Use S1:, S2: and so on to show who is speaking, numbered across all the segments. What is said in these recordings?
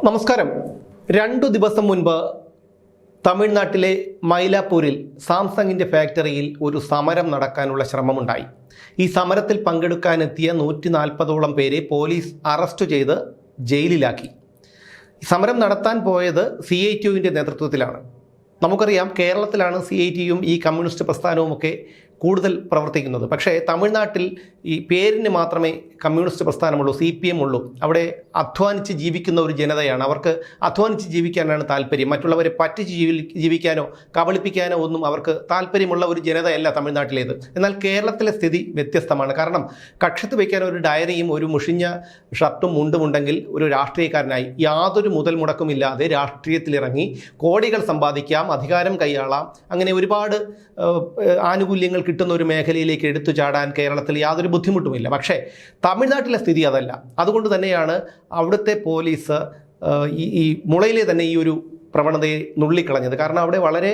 S1: നമസ്കാരം. രണ്ടു ദിവസം മുൻപ് തമിഴ്നാട്ടിലെ മൈലാപ്പൂരിൽ സാംസങ്ങിന്റെ ഫാക്ടറിയിൽ ഒരു സമരം നടക്കാനുള്ള ശ്രമമുണ്ടായി. ഈ സമരത്തിൽ പങ്കെടുക്കാനെത്തിയ നൂറ്റി നാൽപ്പതോളം പേരെ പോലീസ് അറസ്റ്റ് ചെയ്ത് ജയിലിലാക്കി. സമരം നടത്താൻ പോയത് സി ഐ ടിയുവിന്റെ നേതൃത്വത്തിലാണ്. നമുക്കറിയാം കേരളത്തിലാണ് സി ഐ ടിയും ഈ കമ്മ്യൂണിസ്റ്റ് പ്രസ്ഥാനവുമൊക്കെ കൂടുതൽ പ്രവർത്തിക്കുന്നത്. പക്ഷേ തമിഴ്നാട്ടിൽ ഈ പേരിന് മാത്രമേ കമ്മ്യൂണിസ്റ്റ് പ്രസ്ഥാനമുള്ളൂ സി പി എം ഉള്ളൂ. അവിടെ അധ്വാനിച്ച് ജീവിക്കുന്ന ഒരു ജനതയാണ്. അവർക്ക് അധ്വാനിച്ച് ജീവിക്കാനാണ് താല്പര്യം. മറ്റുള്ളവരെ പറ്റിച്ച് ജീവി ജീവിക്കാനോ കബളിപ്പിക്കാനോ ഒന്നും അവർക്ക് താല്പര്യമുള്ള ഒരു ജനതയല്ല തമിഴ്നാട്ടിലേത്. എന്നാൽ കേരളത്തിലെ സ്ഥിതി വ്യത്യസ്തമാണ്. കാരണം കക്ഷത്ത് വയ്ക്കാൻ ഒരു ഡയറിയും ഒരു മുഷിഞ്ഞ ഷർട്ടും മുണ്ടുമുണ്ടെങ്കിൽ ഒരു രാഷ്ട്രീയക്കാരനായി യാതൊരു മുതൽ മുടക്കുമില്ലാതെ രാഷ്ട്രീയത്തിലിറങ്ങി കോടികൾ സമ്പാദിക്കാം അധികാരം കൈയാളാം. അങ്ങനെ ഒരുപാട് ആനുകൂല്യങ്ങൾ കിട്ടുന്ന ഒരു മേഖലയിലേക്ക് എടുത്തു ചാടാൻ കേരളത്തിൽ യാതൊരു ബുദ്ധിമുട്ടുമില്ല. പക്ഷേ തമിഴ്നാട്ടിലെ സ്ഥിതി അതല്ല. അതുകൊണ്ട് തന്നെയാണ് അവിടുത്തെ പോലീസ് ഈ ഈ മുളയിലെ തന്നെ ഈ ഒരു പ്രവണതയെ നുള്ളിക്കളഞ്ഞത്. കാരണം അവിടെ വളരെ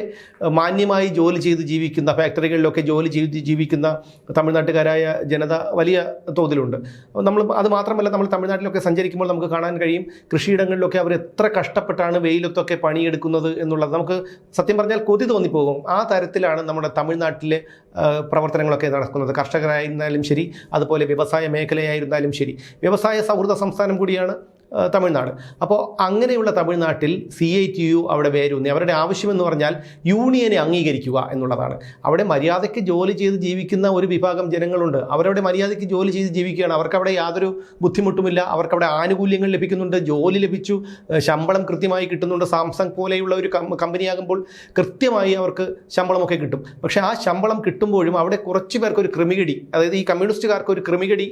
S1: മാന്യമായി ജോലി ചെയ്ത് ജീവിക്കുന്ന ഫാക്ടറികളിലൊക്കെ ജോലി ചെയ്ത് ജീവിക്കുന്ന തമിഴ്നാട്ടുകാരായ ജനത വലിയ തോതിലുണ്ട്. നമ്മൾ അത് മാത്രമല്ല നമ്മൾ തമിഴ്നാട്ടിലൊക്കെ സഞ്ചരിക്കുമ്പോൾ നമുക്ക് കാണാൻ കഴിയും കൃഷിയിടങ്ങളിലൊക്കെ അവർ എത്ര കഷ്ടപ്പെട്ടാണ് വെയിലത്തൊക്കെ പണിയെടുക്കുന്നത് എന്നുള്ളത്. നമുക്ക് സത്യം പറഞ്ഞാൽ കൊതി തോന്നിപ്പോകും. ആ തരത്തിലാണ് നമ്മുടെ തമിഴ്നാട്ടിലെ പ്രവർത്തനങ്ങളൊക്കെ നടക്കുന്നത്. കർഷകരായിരുന്നാലും ശരി അതുപോലെ വ്യവസായ മേഖലയായിരുന്നാലും ശരി. വ്യവസായ സൗഹൃദ സംസ്ഥാനം കൂടിയാണ് തമിഴ്നാട്. അപ്പോൾ അങ്ങനെയുള്ള തമിഴ്നാട്ടിൽ സി ഐ ടി യു അവിടെ വേരൂന്നി. അവരുടെ ആവശ്യമെന്ന് പറഞ്ഞാൽ യൂണിയനെ അംഗീകരിക്കുക എന്നുള്ളതാണ്. അവിടെ മര്യാദയ്ക്ക് ജോലി ചെയ്ത് ജീവിക്കുന്ന ഒരു വിഭാഗം ജനങ്ങളുണ്ട്. അവരവിടെ മര്യാദയ്ക്ക് ജോലി ചെയ്ത് ജീവിക്കുകയാണ്. അവർക്ക് അവിടെ യാതൊരു ബുദ്ധിമുട്ടുമില്ല. അവർക്ക് അവിടെ ആനുകൂല്യങ്ങൾ ലഭിക്കുന്നുണ്ട്. ജോലി ലഭിച്ചു. ശമ്പളം കൃത്യമായി കിട്ടുന്നുണ്ട്. സാംസങ് പോലെയുള്ള ഒരു കമ്പനിയാകുമ്പോൾ കൃത്യമായി അവർക്ക് ശമ്പളമൊക്കെ കിട്ടും. പക്ഷേ ആ ശമ്പളം കിട്ടുമ്പോഴും അവിടെ കുറച്ച് പേർക്ക് ഒരു ക്രിമികടി അതായത് ഈ കമ്മ്യൂണിസ്റ്റുകാർക്ക് ഒരു ക്രിമികടി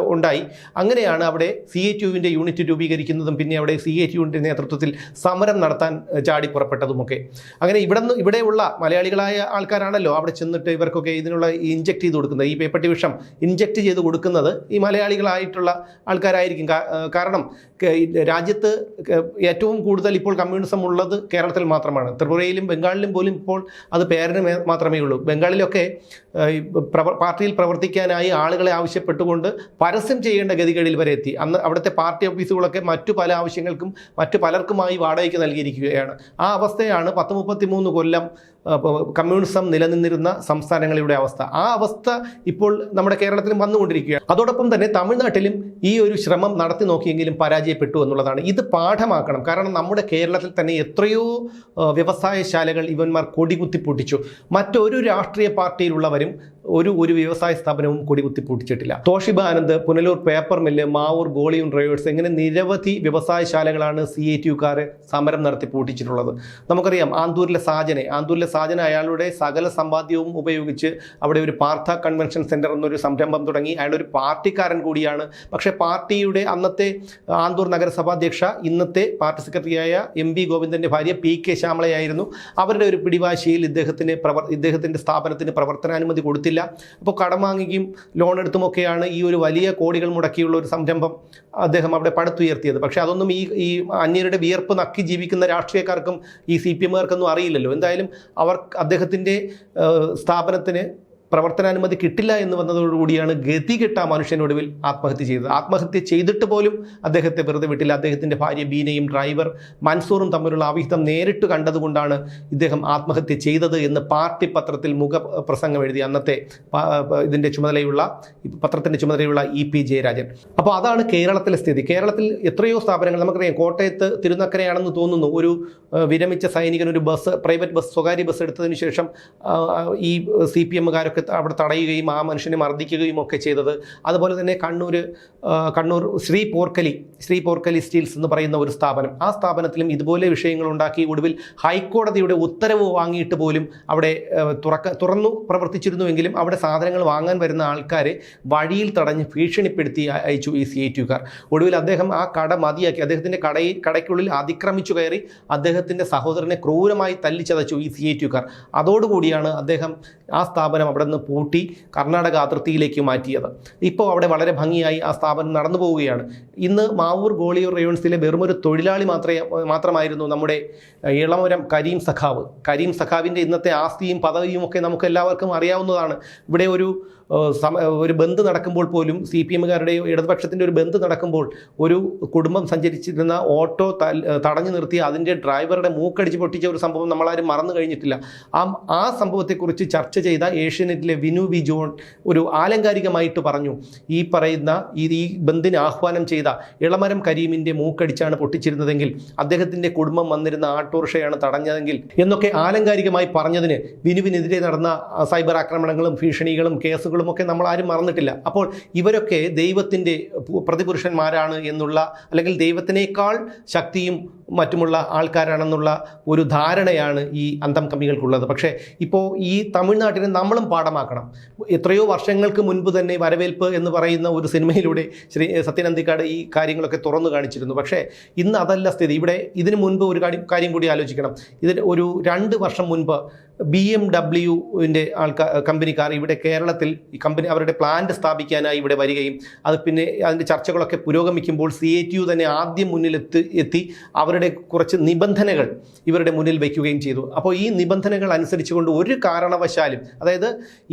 S1: ഉണ്ടായി. അങ്ങനെയാണ് അവിടെ സി എ ടുവിന്റെ യൂണിറ്റ് രൂപീകരിക്കുന്നതും പിന്നെ അവിടെ സി എ ടിയുടെ നേതൃത്വത്തിൽ സമരം നടത്താൻ ചാടി പുറപ്പെട്ടതുമൊക്കെ. അങ്ങനെ ഇവിടെ നിന്ന് ഇവിടെയുള്ള മലയാളികളായ ആൾക്കാരാണല്ലോ അവിടെ ചെന്നിട്ട് ഇവർക്കൊക്കെ ഇതിനുള്ള ഇഞ്ചെക്ട് ചെയ്ത് കൊടുക്കുന്നത്. ഈ പേപ്പട്ടി വിഷം ഇഞ്ചെക്ട് ചെയ്ത് കൊടുക്കുന്നത് ഈ മലയാളികളായിട്ടുള്ള ആൾക്കാരായിരിക്കും. കാരണം രാജ്യത്ത് ഏറ്റവും കൂടുതൽ ഇപ്പോൾ കമ്മ്യൂണിസം ഉള്ളത് കേരളത്തിൽ മാത്രമാണ്. ത്രിപുരയിലും ബംഗാളിലും പോലും ഇപ്പോൾ അത് പേരിന് മാത്രമേ ഉള്ളൂ. ബംഗാളിലൊക്കെ പാർട്ടിയിൽ പ്രവർത്തിക്കാനായി ആളുകളെ ആവശ്യപ്പെട്ടുകൊണ്ട് പരസ്യം ചെയ്യേണ്ട ഗതികളിൽ വരെ എത്തി. അന്ന് അവിടുത്തെ പാർട്ടി ഓഫീസുകളൊക്കെ മറ്റു പല ആവശ്യങ്ങൾക്കും മറ്റു പലർക്കുമായി വാടകയ്ക്ക് നൽകിയിരിക്കുകയാണ്. ആ അവസ്ഥയാണ് പത്ത് മുപ്പത്തി കൊല്ലം കമ്മ്യൂണിസം നിലനിന്നിരുന്ന സംസ്ഥാനങ്ങളുടെ അവസ്ഥ. ആ അവസ്ഥ ഇപ്പോൾ നമ്മുടെ കേരളത്തിലും വന്നുകൊണ്ടിരിക്കുകയാണ്. അതോടൊപ്പം തന്നെ തമിഴ്നാട്ടിലും ഈ ഒരു ശ്രമം നടത്തി നോക്കിയെങ്കിലും പരാജയപ്പെട്ടു എന്നുള്ളതാണ്. ഇത് പാഠമാക്കണം. കാരണം നമ്മുടെ കേരളത്തിൽ തന്നെ എത്രയോ വ്യവസായശാലകൾ ഇവന്മാർ കൊടികുത്തി പൊട്ടിച്ചു മറ്റൊരു രാഷ്ട്രീയ പാർട്ടിയിലുള്ളവരും ഒരു ഒരു വ്യവസായ സ്ഥാപനവും കൊടികുത്തി പൊട്ടിച്ചിട്ടില്ല Toshiba Anand Punalur paper mill Mavoor ഗോളിയൂൺ ഡ്രൈവേഴ്സ് ഇങ്ങനെ നിരവധി വ്യവസായശാലകളാണ് സി എ ടിയുക്കാർ സമരം നടത്തി പൂട്ടിച്ചിട്ടുള്ളത്. നമുക്കറിയാം ആന്തൂരിലെ സാജനെ ആന്തൂരിലെ സാജന അയാളുടെ സകല സമ്പാദ്യവും ഉപയോഗിച്ച് അവിടെ ഒരു പാർത്ഥ കൺവെൻഷൻ സെന്റർ എന്നൊരു സംരംഭം തുടങ്ങി. അയാളൊരു പാർട്ടിക്കാരൻ കൂടിയാണ്. പക്ഷേ പാർട്ടിയുടെ അന്നത്തെ ആന്തൂർ നഗരസഭാധ്യക്ഷ ഇന്നത്തെ പാർട്ടി സെക്രട്ടറിയായ എം വി ഗോവിന്ദന്റെ ഭാര്യ പി കെ ശ്യാമളയായിരുന്നു. അവരുടെ ഒരു പിടിവാശിയിൽ ഇദ്ദേഹത്തിന് പ്രവർ ഇദ്ദേഹത്തിന്റെ സ്ഥാപനത്തിന് പ്രവർത്തനാനുമതി കൊടുത്തില്ല. അപ്പോൾ കടം വാങ്ങുകയും ലോൺ എടുത്തുമൊക്കെയാണ് ഈ ഒരു വലിയ കോടികൾ മുടക്കിയുള്ള ഒരു സംരംഭം അദ്ദേഹം അവിടെ പടുത്തുയർത്തിയത്. പക്ഷേ അതൊന്നും ഈ ഈ അന്യരുടെ വിയർപ്പ് നക്കി ജീവിക്കുന്ന രാഷ്ട്രീയക്കാർക്കും ഈ സി പി എമ്മുകാർക്കൊന്നും അറിയില്ലല്ലോ. എന്തായാലും അവർ അദ്ദേഹത്തിന്റെ ഏഹ്, സ്ഥാപനത്തിന് പ്രവർത്തനാനുമതി കിട്ടില്ല എന്ന് വന്നതോടുകൂടിയാണ് ഗതികെട്ട കിട്ട മനുഷ്യനൊടുവിൽ ആത്മഹത്യ ചെയ്തത്. ആത്മഹത്യ ചെയ്തിട്ട് പോലും അദ്ദേഹത്തെ വെറുതെ വിട്ടില്ല. അദ്ദേഹത്തിന്റെ ഭാര്യ ബീനയും ഡ്രൈവർ മൻസൂറും തമ്മിലുള്ള അവിഹിതം നേരിട്ട് കണ്ടതുകൊണ്ടാണ് ഇദ്ദേഹം ആത്മഹത്യ ചെയ്തത് എന്ന് പാർട്ടി പത്രത്തിൽ മുഖ പ്രസംഗം എഴുതി അന്നത്തെ ഇതിന്റെ ചുമതലയുള്ള പത്രത്തിന്റെ ചുമതലയുള്ള ഇ പി ജയരാജൻ. അപ്പോൾ അതാണ് കേരളത്തിലെ സ്ഥിതി. കേരളത്തിൽ എത്രയോ സ്ഥാപനങ്ങൾ നമുക്കറിയാം കോട്ടയത്ത് തിരുനക്കരയാണെന്ന് തോന്നുന്നു. ഒരു വിരമിച്ച സൈനികൻ ഒരു ബസ് പ്രൈവറ്റ് ബസ് സ്വകാര്യ ബസ് എടുത്തതിന് ശേഷം ഈ സി പി എമ്മുകാരൊക്കെ അവിടെ തടയുകയും ആ മനുഷ്യനെ മർദ്ദിക്കുകയും ഒക്കെ ചെയ്തത്. അതുപോലെ തന്നെ കണ്ണൂർ കണ്ണൂർ ശ്രീ പോർക്കലി ശ്രീ പോർക്കലി സ്റ്റീൽസ് എന്ന് പറയുന്ന ഒരു സ്ഥാപനം. ആ സ്ഥാപനത്തിലും ഇതുപോലെ വിഷയങ്ങൾ ഉണ്ടാക്കി ഒടുവിൽ ഹൈക്കോടതിയുടെ ഉത്തരവ് വാങ്ങിയിട്ട് പോലും അവിടെ തുറക്ക തുറന്നു പ്രവർത്തിച്ചിരുന്നുവെങ്കിലും അവിടെ സാധനങ്ങൾ വാങ്ങാൻ വരുന്ന ആൾക്കാരെ വഴിയിൽ തടഞ്ഞ് ഭീഷണിപ്പെടുത്തി അയച്ചു ഈ സി ഐ ടിക്കാർ. ഒടുവിൽ അദ്ദേഹം ആ കട മതിയാക്കി. അദ്ദേഹത്തിന്റെ കടയിൽ കടയ്ക്കുള്ളിൽ അതിക്രമിച്ചു കയറി അദ്ദേഹത്തിന്റെ സഹോദരനെ ക്രൂരമായി തല്ലിച്ചതച്ചു ഈ സി ഐ ടിക്കാർ. അതോടുകൂടിയാണ് അദ്ദേഹം ആ സ്ഥാപനം അവിടെ നിന്ന് പൂട്ടി കർണാടക അതിർത്തിയിലേക്ക് മാറ്റിയത്. ഇപ്പോൾ അവിടെ വളരെ ഭംഗിയായി ആ സ്ഥാപനം നടന്നു പോവുകയാണ്. ഇന്ന് മാവൂർ ഗോളിയൂർ റേവൺസിലെ വെറുമൊരു തൊഴിലാളി മാത്രമേ മാത്രമായിരുന്നു നമ്മുടെ ഇളമുരം കരീം സഖാവ്. കരീം സഖാവിന്റെ ഇന്നത്തെ ആസ്തിയും പദവിയും ഒക്കെ നമുക്ക് എല്ലാവർക്കും അറിയാവുന്നതാണ്. ഇവിടെ ഒരു ഒരു ബന്ദ് നടക്കുമ്പോൾ പോലും സി പി എമ്മുകാരുടെയോ ഇടതുപക്ഷത്തിന്റെ ഒരു ബന്ദ് നടക്കുമ്പോൾ ഒരു കുടുംബം സഞ്ചരിച്ചിരുന്ന ഓട്ടോ തടഞ്ഞു നിർത്തി അതിന്റെ ഡ്രൈവറുടെ മൂക്കടിച്ച് പൊട്ടിച്ച ഒരു സംഭവം നമ്മളാരും മറന്നു കഴിഞ്ഞിട്ടില്ല. ആ ആ സംഭവത്തെക്കുറിച്ച് ചർച്ച ചെയ്ത ഏഷ്യാനെറ്റിലെ വിനു വി ജോൺ ഒരു ആലങ്കാരികമായിട്ട് പറഞ്ഞു. ഈ പറയുന്ന ഈ ഈ ബന്ദിന് ആഹ്വാനം ചെയ്ത ഇളമരം കരീമിന്റെ മൂക്കടിച്ചാണ് പൊട്ടിച്ചിരുന്നതെങ്കിൽ അദ്ദേഹത്തിന്റെ കുടുംബം വന്നിരുന്ന ആട്ടോറിക്ഷയാണ് തടഞ്ഞതെങ്കിൽ എന്നൊക്കെ ആലങ്കാരികമായി പറഞ്ഞതിന് വിനുവിനെതിരെ നടന്ന സൈബർ ആക്രമണങ്ങളും ഭീഷണികളും കേസുകളും ഒക്കെ നമ്മൾ ആരും മറന്നിട്ടില്ല. അപ്പോൾ ഇവരൊക്കെ ദൈവത്തിന്റെ പ്രതിപുരുഷന്മാരാണ് എന്നുള്ള അല്ലെങ്കിൽ ദൈവത്തിനേക്കാൾ ശക്തിയും മറ്റുമുള്ള ആൾക്കാരാണെന്നുള്ള ഒരു ധാരണയാണ് ഈ അന്തം കമ്മികൾക്കുള്ളത്. പക്ഷേ ഇപ്പോൾ ഈ തമിഴ്നാട്ടിനെ നമ്മളും പാഠമാക്കണം. എത്രയോ വർഷങ്ങൾക്ക് മുൻപ് തന്നെ വരവേൽപ്പ് എന്ന് പറയുന്ന ഒരു സിനിമയിലൂടെ ശ്രീ സത്യനന്ദിക്കാട് ഈ കാര്യങ്ങളൊക്കെ തുറന്നു കാണിച്ചിരുന്നു. പക്ഷേ ഇന്ന് അതല്ല സ്ഥിതി. ഇവിടെ ഇതിനു മുൻപ് ഒരു കാര്യം കൂടി ആലോചിക്കണം. ഇതിന് ഒരു രണ്ട് വർഷം മുൻപ് ബി എം ഡബ്ല്യുവിന്റെ ആൾക്കാർ കമ്പനിക്കാർ ഇവിടെ കേരളത്തിൽ ഈ കമ്പനി അവരുടെ പ്ലാന്റ് സ്ഥാപിക്കാനായി ഇവിടെ വരികയും അത് പിന്നെ അതിന്റെ ചർച്ചകളൊക്കെ പുരോഗമിക്കുമ്പോൾ സി എ ടി യു തന്നെ ആദ്യം മുന്നിലെത്തി എത്തി അവരുടെ കുറച്ച് നിബന്ധനകൾ ഇവരുടെ മുന്നിൽ വയ്ക്കുകയും ചെയ്തു. അപ്പോൾ ഈ നിബന്ധനകൾ അനുസരിച്ചുകൊണ്ട് ഒരു കാരണവശാലും അതായത്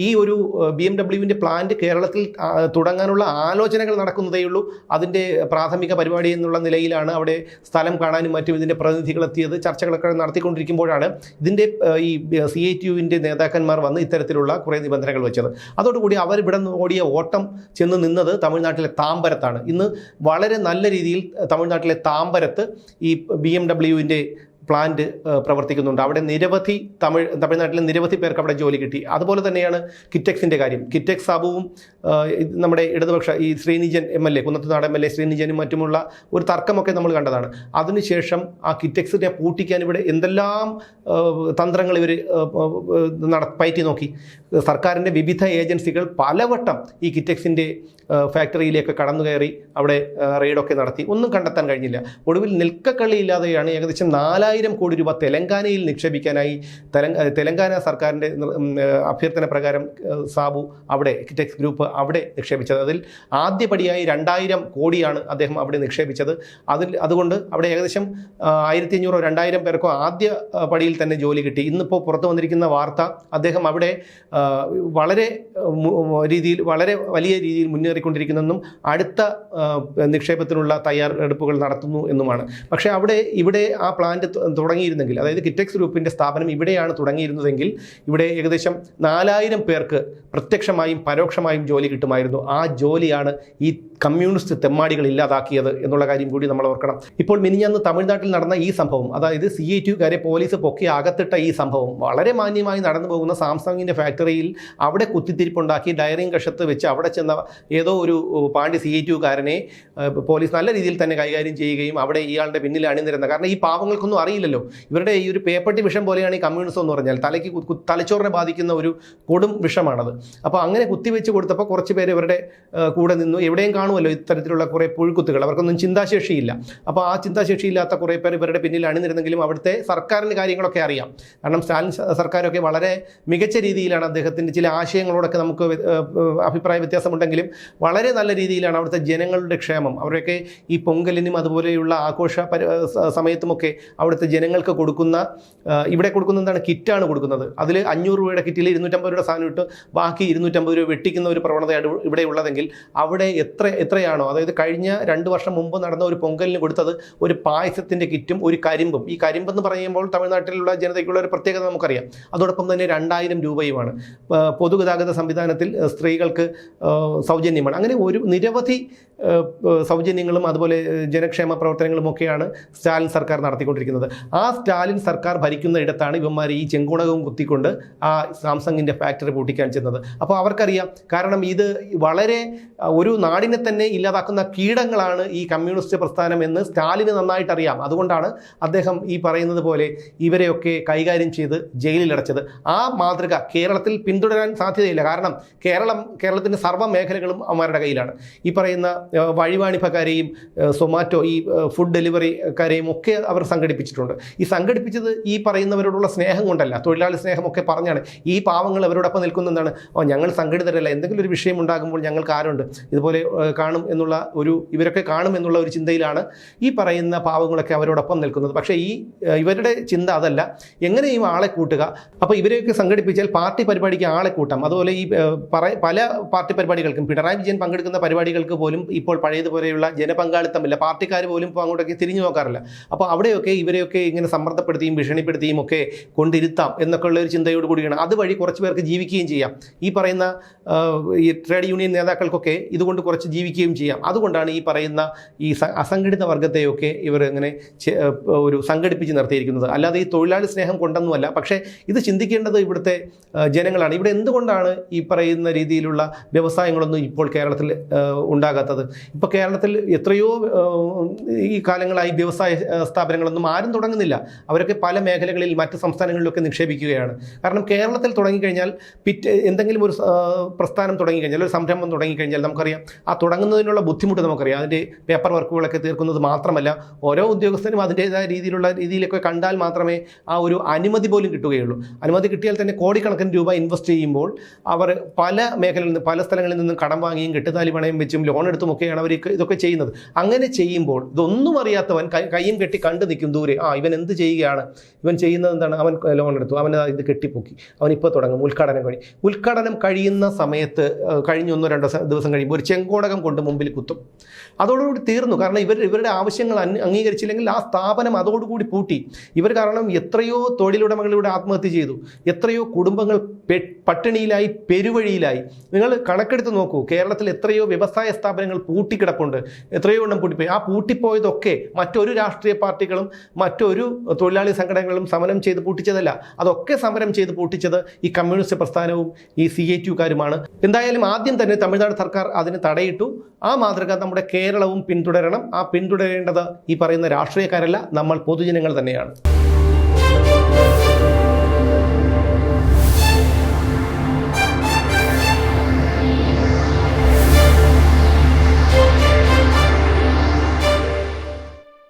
S1: ഈ ഒരു ബി എം ഡബ്ല്യുവിന്റെ പ്ലാന്റ് കേരളത്തിൽ തുടങ്ങാനുള്ള ആലോചനകൾ നടക്കുന്നതേ ഉള്ളൂ. അതിന്റെ പ്രാഥമിക പരിപാടി എന്നുള്ള നിലയിലാണ് അവിടെ സ്ഥലം കാണാനും മറ്റും ഇതിന്റെ പ്രതിനിധികൾ എത്തിയത്. ചർച്ചകളൊക്കെ നടത്തിക്കൊണ്ടിരിക്കുമ്പോഴാണ് ഇതിന്റെ ഈ സി ഐ ടി യുവിന്റെ നേതാക്കന്മാർ വന്ന് ഇത്തരത്തിലുള്ള കുറേ നിബന്ധനകൾ വെച്ചത്. അതോടുകൂടി അവർ ഇവിടെ നിന്ന് ഓടിയ ഓട്ടം ചെന്ന് നിന്നത് തമിഴ്നാട്ടിലെ താമ്പരത്താണ്. ഇന്ന് വളരെ നല്ല രീതിയിൽ തമിഴ്നാട്ടിലെ താമ്പരത്ത് ഈ ബി എം ഡബ്ല്യുവിന്റെ പ്ലാന്റ് പ്രവർത്തിക്കുന്നുണ്ട്. അവിടെ നിരവധി തമിഴ് തമിഴ്നാട്ടിലെ നിരവധി പേർക്ക് അവിടെ ജോലി കിട്ടി. അതുപോലെ തന്നെയാണ് കിറ്റെക്സിന്റെ കാര്യം. കിറ്റെക്സ് സാബുവും നമ്മുടെ ഇടതുപക്ഷ ഈ Sreenijan M L A Kunnathunad M L A ശ്രീനിജനും മറ്റുമുള്ള ഒരു തർക്കമൊക്കെ നമ്മൾ കണ്ടതാണ്. അതിനുശേഷം ആ കിറ്റെക്സിനെ പൂട്ടിക്കാൻ ഇവിടെ എന്തെല്ലാം തന്ത്രങ്ങൾ ഇവർ നട പയറ്റി നോക്കി. സർക്കാരിന്റെ വിവിധ ഏജൻസികൾ പലവട്ടം ഈ കിറ്റെക്സിന്റെ ഫാക്ടറിയിലേക്ക് കടന്നു കയറി അവിടെ റെയ്ഡൊക്കെ നടത്തി. ഒന്നും കണ്ടെത്താൻ കഴിഞ്ഞില്ല. ഒടുവിൽ നിൽക്കക്കള്ളിയില്ലാതെയാണ് ഏകദേശം നാലായിരം കോടി രൂപ തെലങ്കാനയിൽ നിക്ഷേപിക്കാനായി തെലങ്കാന സർക്കാരിന്റെ അഭ്യർത്ഥന പ്രകാരം സാബു അവിടെ എക്കിടെക്സ് ഗ്രൂപ്പ് അവിടെ നിക്ഷേപിച്ചത്. അതിൽ ആദ്യപടിയായി രണ്ടായിരം കോടിയാണ് അദ്ദേഹം അവിടെ നിക്ഷേപിച്ചത്. അതിൽ അതുകൊണ്ട് അവിടെ ഏകദേശം ആയിരത്തി അഞ്ഞൂറോ രണ്ടായിരം പേർക്കോ ആദ്യ പടിയിൽ തന്നെ ജോലി കിട്ടി. ഇന്നിപ്പോൾ പുറത്തു വന്നിരിക്കുന്ന വാർത്ത അദ്ദേഹം അവിടെ വളരെ രീതിയിൽ വളരെ വലിയ രീതിയിൽ മുന്നേറിക്കൊണ്ടിരിക്കുന്നെന്നും അടുത്ത നിക്ഷേപത്തിനുള്ള തയ്യാറെടുപ്പുകൾ നടത്തുന്നു എന്നുമാണ്. പക്ഷേ അവിടെ ഇവിടെ ആ പ്ലാന്റ് തുടങ്ങിയിരുന്നെങ്കിൽ അതായത് കിറ്റക്സ് ഗ്രൂപ്പിന്റെ സ്ഥാപനം ഇവിടെയാണ് തുടങ്ങിയിരുന്നതെങ്കിൽ ഇവിടെ ഏകദേശം നാലായിരം പേർക്ക് പ്രത്യക്ഷമായും പരോക്ഷമായും ജോലി കിട്ടുമായിരുന്നു. ആ ജോലിയാണ് ഈ കമ്മ്യൂണിസ്റ്റ് തെമ്മാടികൾ ഇല്ലാതാക്കിയത് എന്നുള്ള കാര്യം കൂടി നമ്മൾ ഓർക്കണം. ഇപ്പോൾ മിനിഞ്ഞന്ന് തമിഴ്നാട്ടിൽ നടന്ന ഈ സംഭവം അതായത് സി ഐ ടിക്കാരെ പോലീസ് പൊക്കി അകത്തിട്ട ഈ സംഭവം വളരെ മാന്യമായി നടന്നു പോകുന്ന സാംസങ്ങിന്റെ ഫാക്ടറിയിൽ അവിടെ കുത്തിത്തിരിപ്പുണ്ടാക്കി ഡയറിങ് കഷത്ത് വെച്ച് അവിടെ ചെന്ന ഏതോ ഒരു പാണ്ഡി സി ഐ ടിക്കാരനെ പോലീസ് നല്ല രീതിയിൽ തന്നെ കൈകാര്യം ചെയ്യുകയും അവിടെ ഇയാളുടെ പിന്നിൽ അണിനിരുന്ന. കാരണം ഈ പാവങ്ങൾക്കൊന്നും അറിയില്ലല്ലോ. ഇവരുടെ ഈ ഒരു പേപ്പട്ടി വിഷം പോലെയാണ് ഈ കമ്മ്യൂണിസം എന്ന് പറഞ്ഞാൽ. തലയ്ക്ക് തലച്ചോറിനെ ബാധിക്കുന്ന ഒരു കൊടും വിഷമാണത്. അപ്പോൾ അങ്ങനെ കുത്തിവെച്ച് കൊടുത്തപ്പോൾ കുറച്ച് പേര് ഇവരുടെ കൂടെ നിന്നു. എവിടെയും കാണുമല്ലോ ഇത്തരത്തിലുള്ള കുറേ പുഴുക്കുത്തുകൾ. അവർക്കൊന്നും ചിന്താശേഷിയില്ല. അപ്പോൾ ആ ചിന്താശേഷിയില്ലാത്ത കുറേ പേർ ഇവരുടെ പിന്നിൽ അണിനിരുന്നെങ്കിലും അവിടുത്തെ സർക്കാരിന്റെ കാര്യങ്ങളൊക്കെ അറിയാം. കാരണം സ്റ്റാലിൻ സർക്കാരൊക്കെ വളരെ മികച്ച രീതിയിലാണ് അദ്ദേഹത്തിന്റെ ചില ആശയങ്ങളോടൊക്കെ നമുക്ക് അഭിപ്രായ വ്യത്യാസമുണ്ടെങ്കിലും വളരെ നല്ല രീതിയിലാണ് അവിടുത്തെ ജനങ്ങളുടെ ക്ഷേമം. അവരൊക്കെ ഈ പൊങ്കലിനും അതുപോലെയുള്ള ആഘോഷ സമയത്തുമൊക്കെ അവിടുത്തെ ജനങ്ങൾക്ക് കൊടുക്കുന്ന ഇവിടെ കൊടുക്കുന്ന എന്താണ് കിറ്റാണ് കൊടുക്കുന്നത്. അതിൽ അഞ്ഞൂറ് രൂപയുടെ കിറ്റിൽ ഇരുന്നൂറ്റമ്പത് രൂപയുടെ സാധനം ഇട്ട് ബാക്കി ഇരുന്നൂറ്റമ്പത് രൂപ വെട്ടിക്കുന്ന ഒരു പ്രവണതയാണ് ഇവിടെ ഉള്ളതെങ്കിൽ അവിടെ എത്ര എത്രയാണോ അതായത് കഴിഞ്ഞ രണ്ട് വർഷം മുമ്പ് നടന്ന ഒരു പൊങ്കലിന് കൊടുത്തത് ഒരു പായസത്തിന്റെ കിറ്റും ഒരു കരിമ്പും. ഈ കരിമ്പെന്ന് പറയുമ്പോൾ തമിഴ്നാട്ടിലുള്ള ജനതയ്ക്കുള്ള ഒരു പ്രത്യേകത നമുക്കറിയാം. അതോടൊപ്പം തന്നെ രണ്ടായിരം രൂപയുമാണ്. പൊതുഗതാഗത സംവിധാനത്തിൽ സ്ത്രീകൾക്ക് സൗജന്യമാണ്. അങ്ങനെ ഒരു നിരവധി സൗജന്യങ്ങളും അതുപോലെ ജനക്ഷേമ പ്രവർത്തനങ്ങളും ഒക്കെയാണ് സ്റ്റാലിൻ സർക്കാർ നടത്തിക്കൊണ്ടിരിക്കുന്നത്. ആ സ്റ്റാലിൻ സർക്കാർ ഭരിക്കുന്ന ഇടത്താണ് ഇവന്മാർ ഈ ചെങ്കുണകവും കുത്തിക്കൊണ്ട് ആ സാംസങ്ങിന്റെ ഫാക്ടറി പൂട്ടിക്കാൻ ചെന്നത്. അപ്പോൾ അവർക്കറിയാം കാരണം ഇത് വളരെ ഒരു നാടിനെ തന്നെ ഇല്ലാതാക്കുന്ന കീടങ്ങളാണ് ഈ കമ്മ്യൂണിസ്റ്റ് പ്രസ്ഥാനം എന്ന് സ്റ്റാലിന് നന്നായിട്ടറിയാം. അതുകൊണ്ടാണ് അദ്ദേഹം ഈ പറയുന്നത് പോലെ ഇവരെയൊക്കെ കൈകാര്യം ചെയ്ത് ജയിലിലടച്ചത്. ആ മാതൃക കേരളത്തിൽ പിന്തുടരാൻ സാധ്യതയില്ല. കാരണം കേരളം കേരളത്തിന്റെ സർവ മേഖലകളും അവന്മാരുടെ കയ്യിലാണ്. ഈ പറയുന്ന വഴിവാണിഭക്കാരെയും സൊമാറ്റോ ഈ ഫുഡ് ഡെലിവറിക്കാരെയും ഒക്കെ അവർ സംഘടിപ്പിച്ചിട്ടുണ്ട്. ഈ സംഘടിപ്പിച്ചത് ഈ പറയുന്നവരോടുള്ള സ്നേഹം കൊണ്ടല്ല. തൊഴിലാളി സ്നേഹമൊക്കെ പറഞ്ഞാണ്. ഈ പാവങ്ങൾ അവരോടൊപ്പം നിൽക്കുന്നതാണ് ഓ ഞങ്ങൾ സംഘടിതരല്ല. എന്തെങ്കിലും ഒരു വിഷയം ഉണ്ടാകുമ്പോൾ ഞങ്ങൾക്ക് ആരുണ്ട്? ഇതുപോലെ കാണും എന്നുള്ള ഒരു ഇവരൊക്കെ കാണും എന്നുള്ള ഒരു ചിന്തയിലാണ് ഈ പറയുന്ന പാവങ്ങളൊക്കെ അവരോടൊപ്പം നിൽക്കുന്നത്. പക്ഷേ ഈ ഇവരുടെ ചിന്ത അതല്ല. എങ്ങനെയും ആളെ കൂട്ടുക. അപ്പോൾ ഇവരെയൊക്കെ സംഘടിപ്പിച്ചാൽ പാർട്ടി പരിപാടിക്ക് ആളെ കൂട്ടാം. അതുപോലെ ഈ പല പാർട്ടി പരിപാടികൾക്കും പിണറായി വിജയൻ പങ്കെടുക്കുന്ന പരിപാടികൾക്ക് പോലും ഇപ്പോൾ പഴയതുപോലെയുള്ള ജനപങ്കാളിത്തമില്ല പാർട്ടിക്കാർ പോലും ഇപ്പോൾ അങ്ങോട്ടൊക്കെ തിരിഞ്ഞു നോക്കാറില്ല. അപ്പോൾ അവിടെയൊക്കെ ഇവരെയൊക്കെ ഇങ്ങനെ സമ്മർദ്ദപ്പെടുത്തിയും ഭീഷണിപ്പെടുത്തിയും ഒക്കെ കൊണ്ടിരുത്താം എന്നൊക്കെ ഉള്ള ഒരു ചിന്തയോട് കൂടിയാണ്. അതുവഴി കുറച്ച് പേർക്ക് ജീവിക്കുകയും ചെയ്യാം. ഈ പറയുന്ന ഈ ട്രേഡ് യൂണിയൻ നേതാക്കൾക്കൊക്കെ ഇതുകൊണ്ട് കുറച്ച് ജീവിക്കുകയും ചെയ്യാം. അതുകൊണ്ടാണ് ഈ പറയുന്ന ഈ അസംഘടിത വർഗത്തെയൊക്കെ ഇവർ ഇങ്ങനെ ഒരു സംഘടിപ്പിച്ച് നിർത്തിയിരിക്കുന്നത്. അല്ലാതെ ഈ തൊഴിലാളി സ്നേഹം കൊണ്ടൊന്നുമല്ല. പക്ഷേ ഇത് ചിന്തിക്കേണ്ടത് ഇവിടുത്തെ ജനങ്ങളാണ്. ഇവിടെ എന്തുകൊണ്ടാണ് ഈ പറയുന്ന രീതിയിലുള്ള വ്യവസായങ്ങളൊന്നും ഇപ്പോൾ കേരളത്തിൽ ഉണ്ടാകാത്തത്? ഇപ്പോൾ കേരളത്തിൽ എത്രയോ ഈ കാലങ്ങളായി വ്യവസായ സ്ഥാപനങ്ങളൊന്നും ആരും തുടങ്ങുന്നില്ല. അവരൊക്കെ പല മേഖലകളിൽ മറ്റ് സംസ്ഥാനങ്ങളിലൊക്കെ നിക്ഷേപിക്കുകയാണ്. കാരണം കേരളത്തിൽ തുടങ്ങിക്കഴിഞ്ഞാൽ പിറ്റ് എന്തെങ്കിലും ഒരു പ്രസ്ഥാനം തുടങ്ങിക്കഴിഞ്ഞാൽ ഒരു സംരംഭം തുടങ്ങിക്കഴിഞ്ഞാൽ നമുക്കറിയാം ആ തുടങ്ങുന്നതിനുള്ള ബുദ്ധിമുട്ട് നമുക്കറിയാം. അതിന്റെ പേപ്പർ വർക്കുകളൊക്കെ തീർക്കുന്നത് മാത്രമല്ല ഓരോ ഉദ്യോഗസ്ഥനും അതിന്റേതായ രീതിയിലുള്ള രീതിയിലൊക്കെ കണ്ടാൽ മാത്രമേ ആ ഒരു അനുമതി പോലും കിട്ടുകയുള്ളൂ. അനുമതി കിട്ടിയാൽ തന്നെ കോടിക്കണക്കിന് രൂപ ഇൻവെസ്റ്റ് ചെയ്യുമ്പോൾ അവർ പല മേഖലകളിൽ നിന്ന് പല സ്ഥലങ്ങളിൽ നിന്നും കടം വാങ്ങിയും കെട്ടുതാലി പണയം വെച്ചും ലോൺ എടുത്തുമൊക്കെയാണ് അവർ ഇതൊക്കെ ചെയ്യുന്നത്. അങ്ങനെ ചെയ്യുമ്പോൾ ഇതൊന്നും അറിയാത്തവൻ കൈയും കെട്ടി കണ്ടു നിൽക്കും ദൂരെ. ആ ഇവൻ എന്ത് ചെയ്യുകയാണ്? ഇവൻ ചെയ്യുന്നത് എന്താണ്? അവൻ ലോൺ എടുത്തു. അവൻ ഇത് കെട്ടിപ്പൊക്കി. അവൻ ഇപ്പോൾ തുടങ്ങും ഉദ്ഘാടനം കഴിയും ഉദ്ഘാടനം കഴിയുന്ന സമയത്ത് കഴിഞ്ഞൊന്നോ രണ്ടോ ദിവസം കഴിയുമ്പോൾ ഒരു ചെങ്കോടകം കൊണ്ട് മുമ്പിൽ കുത്തും. അതോടുകൂടി തീർന്നു. കാരണം ഇവർ ഇവരുടെ ആവശ്യങ്ങൾ അംഗീകരിച്ചില്ലെങ്കിൽ ആ സ്ഥാപനം അതോടുകൂടി പൂട്ടി. ഇവർ കാരണം എത്രയോ തൊഴിലുടമകളിലൂടെ ആത്മഹത്യ ചെയ്തു. എത്രയോ കുടുംബങ്ങൾ പട്ടിണിയിലായി പെരുവഴിയിലായി. നിങ്ങൾ കണക്കെടുത്ത് നോക്കൂ. കേരളത്തിൽ എത്രയോ വ്യവസായ സ്ഥാപനങ്ങൾ പൂട്ടിക്കിടപ്പുണ്ട്. എത്രയോ എണ്ണം പൂട്ടിപ്പോയി. ആ പൂട്ടിപ്പോയതൊക്കെ മറ്റൊരു രാഷ്ട്രീയ പാർട്ടികളും മറ്റൊരു തൊഴിലാളി സംഘടനകളും സമരം ചെയ്ത് പൂട്ടിച്ചതല്ല. അതൊക്കെ സമരം ചെയ്ത് പൂട്ടിച്ചത് ഈ കമ്മ്യൂണിസ്റ്റ് പ്രസ്ഥാനവും ഈ സി എ ടിയുകാരുമാണ് എന്തായാലും ആദ്യം തന്നെ തമിഴ്നാട് സർക്കാർ അതിന് തടയിട്ടു. ആ മാതൃക നമ്മുടെ കേരളവും പിന്തുടരണം. ആ പിന്തുടരേണ്ടത് ഈ പറയുന്ന രാഷ്ട്രീയക്കാരല്ല നമ്മൾ പൊതുജനങ്ങൾ തന്നെയാണ്.